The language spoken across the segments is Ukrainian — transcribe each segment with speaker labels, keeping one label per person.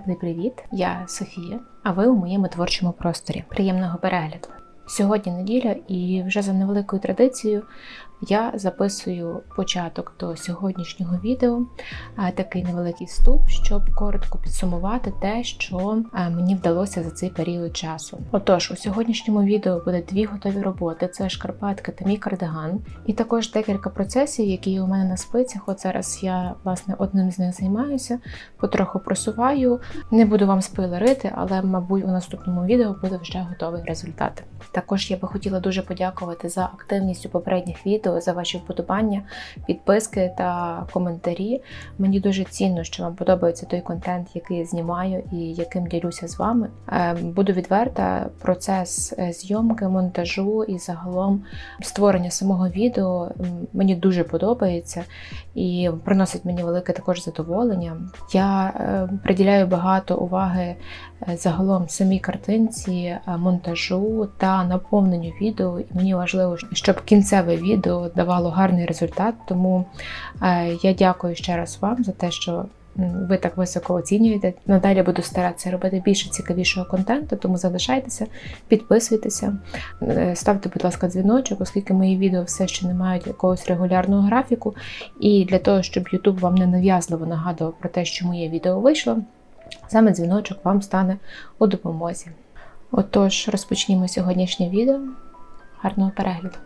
Speaker 1: Теплий привіт! Я Софія, а ви у моєму творчому просторі. Приємного перегляду! Сьогодні неділя, і вже за невеликою традицією я записую початок до сьогоднішнього відео, такий невеликий вступ, щоб коротко підсумувати те, що мені вдалося за цей період часу. Отож, у сьогоднішньому відео буде дві готові роботи: це шкарпетка та мій кардиган, і також декілька процесів, які у мене на спицях. От зараз я власне одним з них займаюся, потроху просуваю. Не буду вам спойлерити, але мабуть у наступному відео буде вже готовий результат. Також я би хотіла дуже подякувати за активність у попередніх відео, за ваші вподобання, підписки та коментарі. Мені дуже цінно, що вам подобається той контент, який я знімаю і яким ділюся з вами. Е, Буду відверта, процес е, зйомки, монтажу і загалом створення самого відео мені дуже подобається і приносить мені велике також задоволення. Я е, приділяю багато уваги е, загалом самій картинці, е, монтажу та наповненню відео. І мені важливо, щоб кінцеве відео давало гарний результат. Тому я дякую ще раз вам за те, що ви так високо оцінюєте. Надалі буду старатися робити більше цікавішого контенту, тому залишайтеся, підписуйтеся, е, ставте, будь ласка, дзвіночок, оскільки мої відео все ще не мають якогось регулярного графіку. І для того, щоб YouTube вам не нав'язливо нагадував про те, що моє відео вийшло, саме дзвіночок вам стане у допомозі. Отож, розпочнімо сьогоднішнє відео. Гарного перегляду!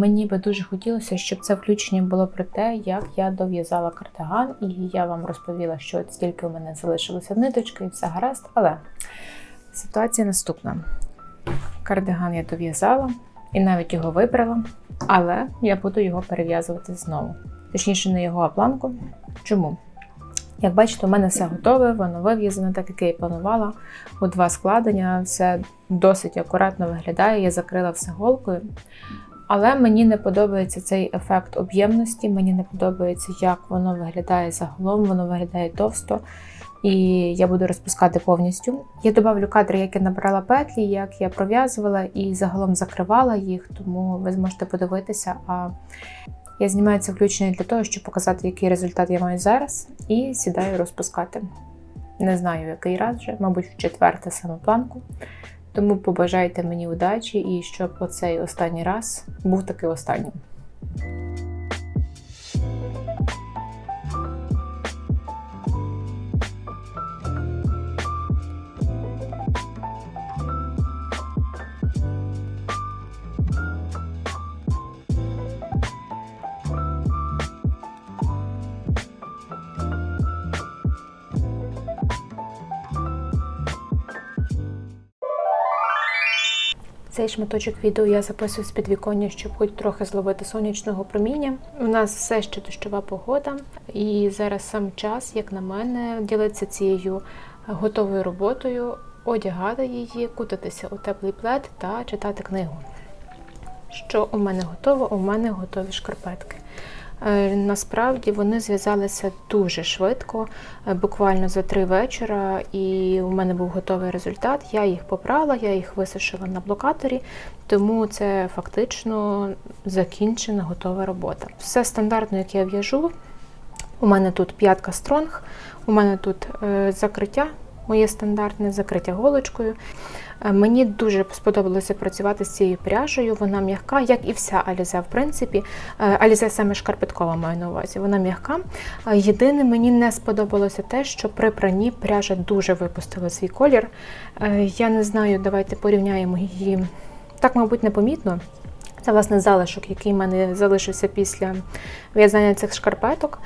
Speaker 1: Мені би дуже хотілося, щоб це включення було про те, як я дов'язала кардиган, і я вам розповіла, що от стільки у мене залишилося ниточки, і все гаразд. Але ситуація наступна: кардиган я дов'язала і навіть його вибрала, але я буду його перев'язувати знову. Точніше, не його, а планку. Чому? Як бачите, у мене все готове, воно вив'язане, так як я і планувала. У два складення, все досить акуратно виглядає. Я закрила все голкою. Але мені не подобається цей ефект об'ємності, мені не подобається, як воно виглядає загалом, воно виглядає товсто. І я буду розпускати повністю. Я додавлю кадри, як я набрала петлі, як я пров'язувала і загалом закривала їх, тому ви зможете подивитися. А я знімаю це включення для того, щоб показати, який результат я маю зараз, і сідаю розпускати. Не знаю, який раз вже, мабуть, в четверте саме планку. Тому побажайте мені удачі і щоб оцей останній раз був таки останнім. Цей шматочок відео я записую з підвіконня, щоб хоч трохи зловити сонячного проміння. У нас все ще дощова погода, і зараз сам час, як на мене, ділитися цією готовою роботою, одягати її, кутатися у теплий плед та читати книгу. Що у мене готово? У мене готові шкарпетки. Е, Насправді вони зв'язалися дуже швидко, е, буквально за три вечора, і у мене був готовий результат. Я їх попрала, я їх висушила на блокаторі, тому це фактично закінчена готова робота. Все стандартно, як я в'яжу. У мене тут п'ятка стронг, у мене тут е, закриття. Моє стандартне закриття голочкою. Е, Мені дуже сподобалося працювати з цією пряжею. Вона м'яка, як і вся Алізе, в принципі. Е, Алізе саме шкарпеткова маю на увазі. Вона м'яка. Е, Єдине, мені не сподобалося те, що при пранні пряжа дуже випустила свій колір. Я не знаю, давайте порівняємо її. Так, мабуть, непомітно. Це власне залишок, який в мене залишився після в'язання цих шкарпеток.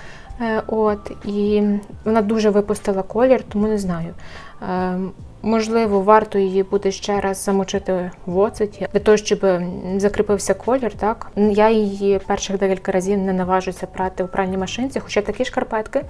Speaker 1: От, і вона дуже випустила колір, тому не знаю. Можливо, варто її буде ще раз замочити в оцеті для того, щоб закріпився колір. Так я її перших декілька разів не наважуся прати у пральній машинці, хоча такі шкарпетки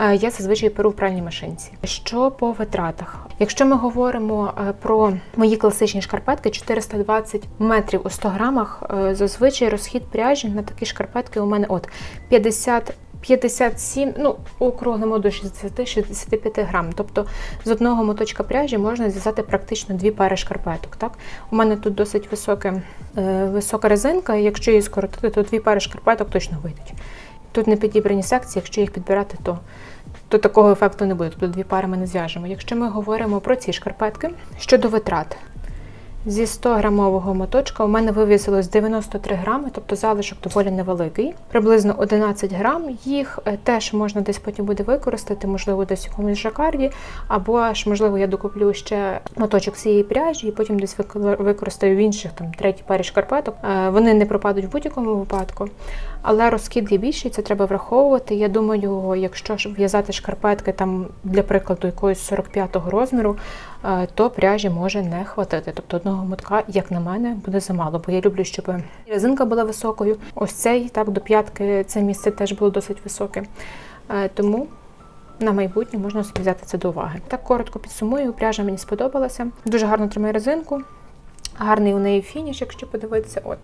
Speaker 1: е, я зазвичай перу в пральній машинці. Що по витратах? Якщо ми говоримо е, про мої класичні шкарпетки, 420 метрів у 100 грамах, е, зазвичай розхід пряжі на такі шкарпетки у мене от 50 57, ну, округлимо до 60-65 грам. Тобто з одного моточка пряжі можна зв'язати практично дві пари шкарпеток. Так? У мене тут досить високе, е, висока резинка, і якщо її скоротити, то дві пари шкарпеток точно вийдуть. Тут не підібрані секції, якщо їх підбирати, то, то такого ефекту не буде. Тобто дві пари ми не зв'яжемо. Якщо ми говоримо про ці шкарпетки, щодо витрат. Зі 100 грамового моточка у мене вивісилось 93 грами, тобто залишок доволі невеликий, приблизно 11 грам. Їх е, теж можна десь потім буде використати, можливо, десь в якомусь жакарді, або ж, можливо, я докуплю ще моточок цієї пряжі і потім десь використаю в інших там третій парі шкарпеток. Е, Вони не пропадуть в будь-якому випадку, але розкид є більший, це треба враховувати. Я думаю, якщо в'язати шкарпетки там для прикладу якогось 45-го розміру, е, то пряжі може не хватити. Тобто одного мотка, як на мене, буде замало, бо я люблю, щоб резинка була високою. Ось цей так до п'ятки це місце теж було досить високе. Е, Тому на майбутнє можна взяти це до уваги. Так коротко підсумую, пряжа мені сподобалася. Дуже гарно тримає резинку. Гарний у неї фініш, якщо подивитися. От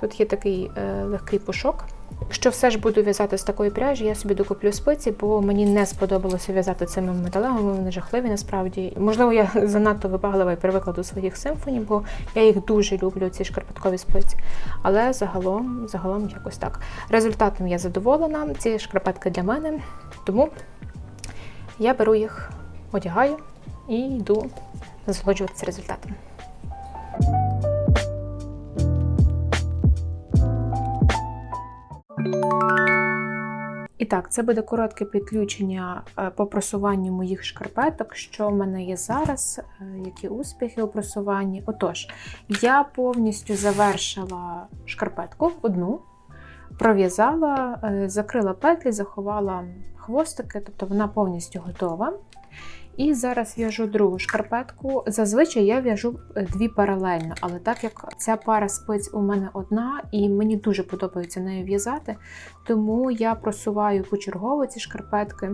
Speaker 1: тут є такий е, легкий пушок. Якщо все ж буду в'язати з такої пряжі, я собі докуплю спиці, бо мені не сподобалося в'язати цими металевими, вони жахливі насправді. Можливо, я занадто вибаглива і привикла до своїх симфоній, бо я їх дуже люблю, ці шкарпеткові спиці. Але загалом, загалом якось так. Результатом я задоволена. Ці шкарпетки для мене, тому я беру їх, одягаю і йду насолоджуватися результатом. І так, це буде коротке підключення е, по просуванню моїх шкарпеток, що в мене є зараз, е, які успіхи у просуванні. Отож, я повністю завершила шкарпетку одну, пров'язала, е, закрила петлі, заховала хвостики, тобто вона повністю готова. І зараз в'яжу другу шкарпетку. Зазвичай я в'яжу е, дві паралельно, але так як ця пара спиць у мене одна, і мені дуже подобається нею в'язати, тому я просуваю почергово ці шкарпетки.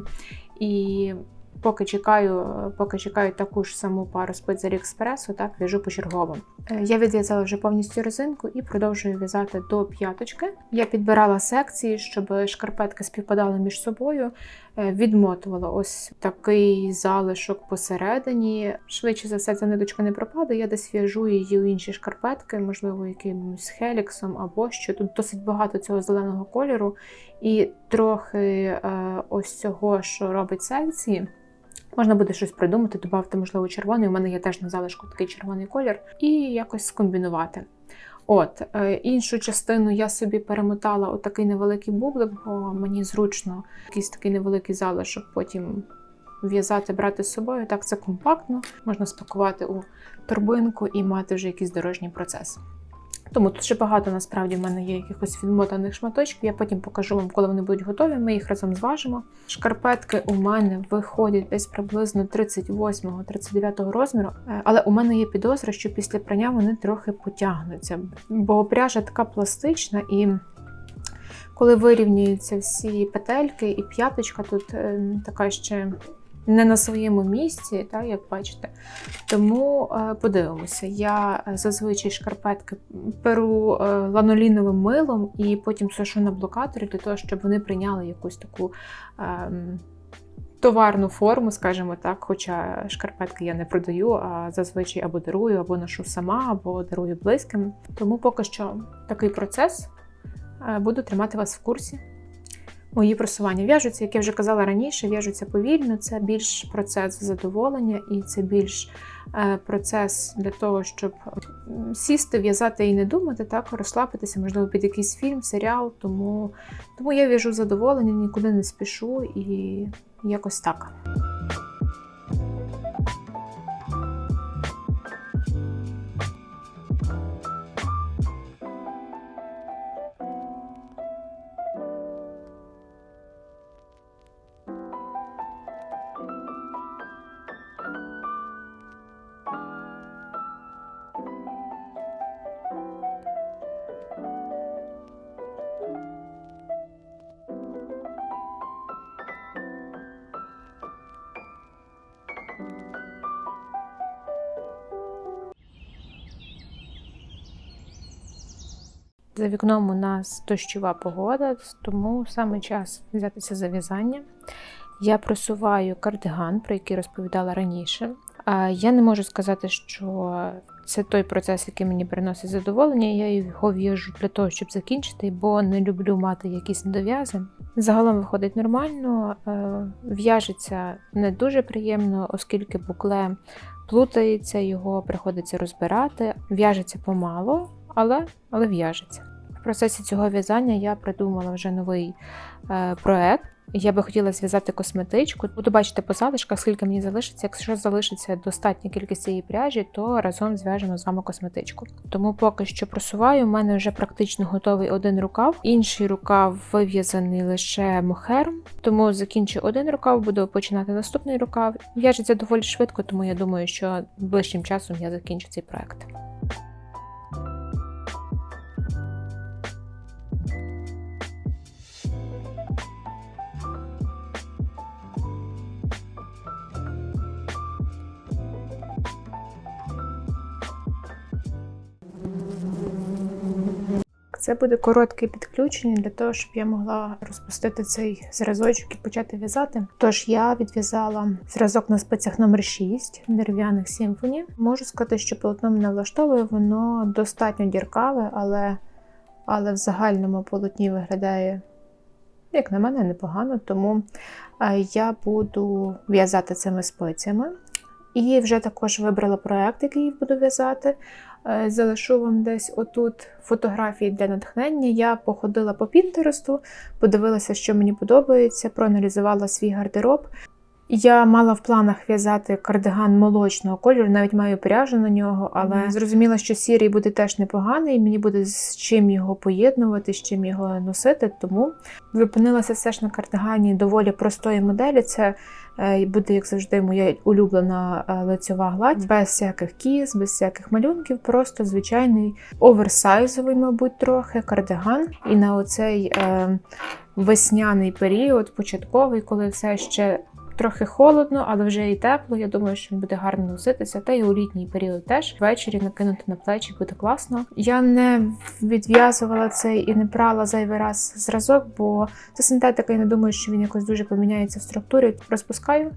Speaker 1: І поки чекаю, поки чекаю таку ж саму пару спиць з Аліекспресу, так в'яжу почергово. Е, Я відв'язала вже повністю резинку і продовжую в'язати до п'яточки. Я підбирала секції, щоб шкарпетки співпадали між собою. Е, Відмотувала ось такий залишок посередині. Швидше за все, ця ниточка не пропаде. Я десь в'яжу її у інші шкарпетки, можливо, якимось хеліксом або що. Тут досить багато цього зеленого кольору, і трохи е, ось цього, що робить секції. Можна буде щось придумати, додати, можливо, червоний. У мене є теж на залишку такий червоний колір, і якось скомбінувати. От, е, іншу частину я собі перемотала отакий невеликий бублик, бо мені зручно якийсь такий невеликий залишок потім в'язати, брати з собою. Так, це компактно, можна спакувати у торбинку і мати вже якийсь дорожній процес. Тому тут ще багато насправді в мене є якихось відмотаних шматочків. Я потім покажу вам, коли вони будуть готові. Ми їх разом зважимо. Шкарпетки у мене виходять десь приблизно 38-39 розміру, Е, але у мене є підозра, що після прання вони трохи потягнуться, бо пряжа така пластична і. Коли вирівнюються всі петельки і п'яточка тут е, така ще не на своєму місці, так, як бачите. Тому е, подивимося. Я е, зазвичай шкарпетки перу е, ланоліновим милом і потім сушу на блокаторі для того, щоб вони прийняли якусь таку. Е, Товарну форму, скажімо так, хоча шкарпетки я не продаю, а зазвичай або дарую, або ношу сама, або дарую близьким. Тому поки що такий процес буду тримати вас в курсі. Мої просування в'яжуться, як я вже казала раніше, в'яжуться повільно. Це більш процес задоволення і це більш е, процес для того, щоб сісти, в'язати і не думати, так, розслабитися, можливо, під якийсь фільм, серіал. Тому, тому я в'яжу задоволення, нікуди не спішу і якось так. За вікном у нас дощова погода, тому саме час взятися за в'язання. Я просуваю кардиган, про який розповідала раніше. Я не можу сказати, що це той процес, який мені приносить задоволення. Я його в'яжу для того, щоб закінчити, бо не люблю мати якісь недов'язи. Загалом виходить нормально, е, в'яжеться не дуже приємно, оскільки букле плутається, його приходиться розбирати. В'яжеться помало, але, але в'яжеться. В процесі цього в'язання я придумала вже новий е, проект. Я би хотіла зв'язати косметичку. Буду бачити по залишках, скільки мені залишиться. Якщо залишиться достатня кількість цієї пряжі, то разом зв'яжемо з вами косметичку. Тому поки що просуваю. У мене вже практично готовий один рукав. Інший рукав вив'язаний лише мохером. Тому закінчу один рукав, буду починати наступний рукав. В'яжеться доволі швидко, тому я думаю, що ближчим часом я закінчу цей проект. Це буде коротке підключення для того, щоб я могла розпустити цей зразочок і почати в'язати. Тож я відв'язала зразок на спицях номер 6 дерев'яних симфоні. Можу сказати, що полотно мене влаштовує, воно достатньо діркаве, але, але в загальному полотні виглядає, як на мене, непогано. Тому е, я буду в'язати цими спицями. І вже також вибрала проект, який буду в'язати. Е, Залишу вам десь отут фотографії для натхнення. Я походила по Пінтересту, подивилася, що мені подобається, проаналізувала свій гардероб. Я мала в планах в'язати кардиган молочного кольору, навіть маю пряжу на нього, але зрозуміла, що сірий буде теж непоганий, і мені буде з чим його поєднувати, з чим його носити. Тому зупинилася все ж на кардигані доволі простої моделі. Це буде, як завжди, моя улюблена е, лицьова гладь, без всяких кіз, без всяких малюнків, просто звичайний оверсайзовий, мабуть, трохи кардиган. І на оцей е, весняний період, початковий, коли все ще трохи холодно, але вже і тепло. Я думаю, що він буде гарно носитися. Та й у літній період теж ввечері накинути на плечі буде класно. Я не відв'язувала цей і не брала зайвий раз зразок, бо це синтетика, я не думаю, що він якось дуже поміняється в структурі. Розпускаю.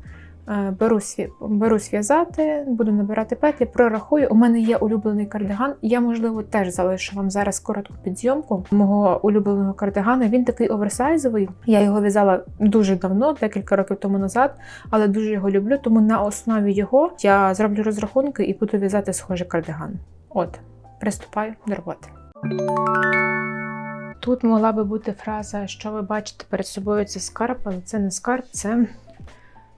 Speaker 1: Е, Берусь, берусь в'язати, буду набирати петлі, прорахую. У мене є улюблений кардиган. Я, можливо, теж залишу вам зараз коротку підзйомку мого улюбленого кардигана. Він такий оверсайзовий. Я його в'язала дуже давно, декілька років тому назад, але дуже його люблю. Тому на основі його я зроблю розрахунки і буду в'язати схожий кардиган. От, приступаю до роботи. Тут могла би бути фраза, що ви бачите перед собою це скарб, але це не скарб, це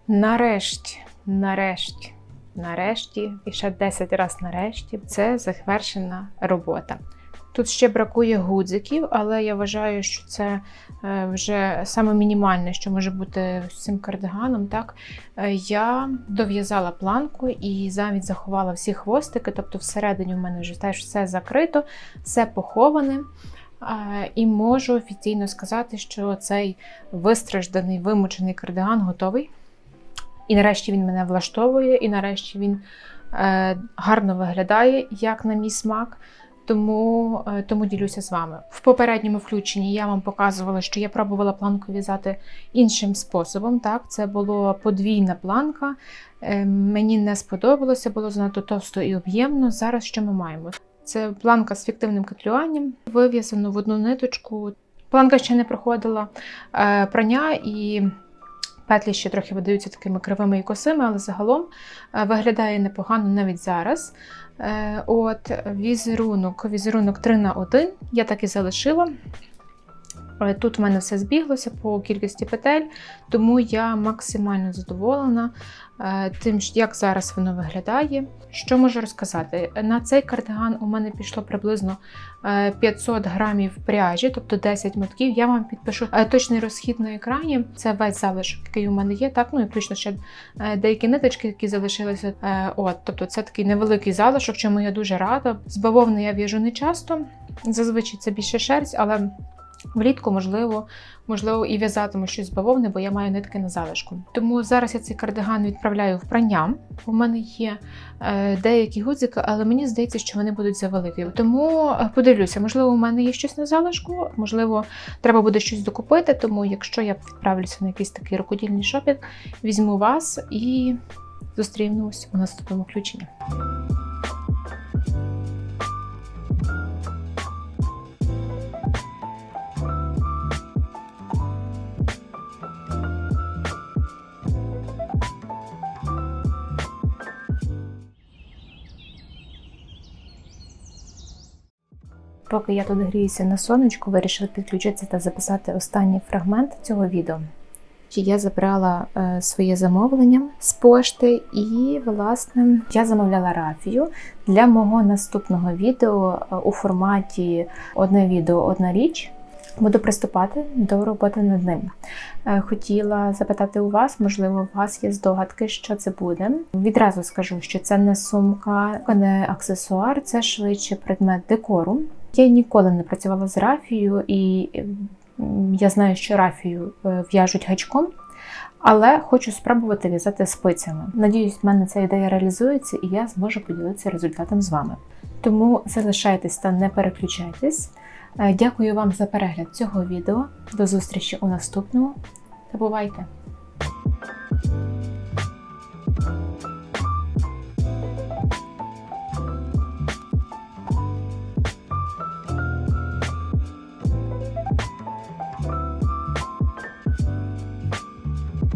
Speaker 1: нарешті, нарешті, нарешті, і ще 10 разів нарешті це завершена робота. Тут ще бракує гудзиків, але я вважаю, що це е, вже саме мінімальне, що може бути з цим кардиганом. Так? Е, Я дов'язала планку і замість заховала всі хвостики, тобто всередині в мене вже теж все закрито, все поховане. І можу офіційно сказати, що цей вистражданий, вимучений кардиган готовий. І нарешті він мене влаштовує, і нарешті він е, гарно виглядає, як на мій смак. Тому, е, тому ділюся з вами. В попередньому включенні я вам показувала, що я пробувала планку в'язати іншим способом. Так, Це була подвійна планка. Е, Мені не сподобалося, було занадто товсто і об'ємно. Зараз що ми маємо? Це планка з фіктивним котлюванням, вив'язану в одну ниточку. Планка ще не проходила е, прання і. Петлі ще трохи видаються такими кривими і косими, але загалом е, виглядає непогано навіть зараз. Е, От Візерунок, візерунок 3 на 1 я так і залишила. Е, Тут в мене все збіглося по кількості петель, тому я максимально задоволена тим, як зараз воно виглядає. Що можу розказати? На цей кардиган у мене пішло приблизно е, 500 грамів пряжі, тобто 10 мотків. Я вам підпишу е, точний розхід на екрані. Це весь залишок, який у мене є. Так, ну і включно ще е, деякі ниточки, які залишилися. Е, От, тобто це такий невеликий залишок, чому я дуже рада. З бавовни я в'яжу не часто. Зазвичай це більше шерсть, але Влітку, можливо, можливо, і в'язатиму щось з бавовни, бо я маю нитки на залишку. Тому зараз я цей кардиган відправляю в прання. У мене є е, деякі гудзики, але мені здається, що вони будуть завеликі. Тому е, подивлюся, можливо, у мене є щось на залишку, можливо, треба буде щось докупити. Тому, якщо я відправлюся на якийсь такий рукодільний шопінг, візьму вас і зустрінемось у наступному включенні. Поки я тут гріюся на сонечку, вирішила підключитися та записати останній фрагмент цього відео. Я забрала е, своє замовлення з пошти, і, власне, я замовляла рафію для мого наступного відео е, у форматі одне відео, одна річ. Буду приступати до роботи над ним. Е, Хотіла запитати у вас, можливо, у вас є здогадки, що це буде. Відразу скажу, що це не сумка, не аксесуар, це швидше предмет декору. Я ніколи не працювала з рафією, і я знаю, що рафію е, в'яжуть гачком, але хочу спробувати в'язати спицями. Надіюсь, в мене ця ідея реалізується, і я зможу поділитися результатом з вами. Тому залишайтесь та не переключайтесь. Е, Дякую вам за перегляд цього відео. До зустрічі у наступному та бувайте!